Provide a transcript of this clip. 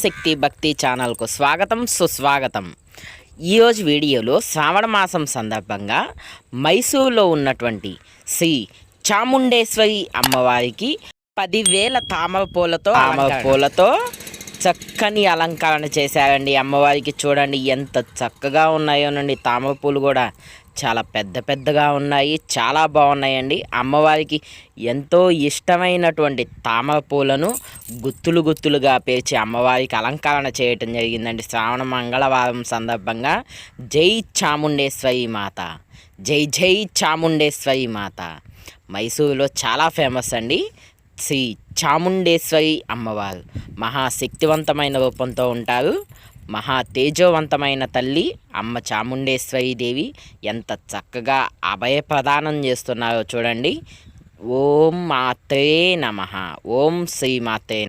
శక్తి భక్తి ఛానల్కు స్వాగతం సుస్వాగతం. ఈరోజు వీడియోలో శ్రావణ మాసం సందర్భంగా మైసూరులో ఉన్నటువంటి శ్రీ చాముండేశ్వరి అమ్మవారికి పదివేల తామర పూలతో తామర పూలతో చక్కని అలంకరణ చేశారండి అమ్మవారికి. చూడండి ఎంత చక్కగా ఉన్నాయోనండి తామర పూలు కూడా చాలా పెద్ద పెద్దగా ఉన్నాయి చాలా బాగున్నాయండి. అమ్మవారికి ఎంతో ఇష్టమైనటువంటి తామర పూలను గుత్తులు గుత్తులుగా పేర్చి అమ్మవారికి అలంకరణ చేయటం జరిగిందండి. శ్రావణ మంగళవారం సందర్భంగా జై చాముండేశ్వరి మాత జై జై చాముండేశ్వరి మాత. మైసూరులో చాలా ఫేమస్ అండి. శ్రీ చాముండేశ్వరి అమ్మవారు. మహాశక్తివంతమైన రూపంతో ఉంటారు. మహా తేజోవంతమైన తల్లి అమ్మ చాముండేశ్వరి దేవి ఎంత చక్కగా అభయ ప్రదానం చేస్తున్నారో చూడండి. ఓం మాత్రే నమ. ఓం శ్రీ మాత్రే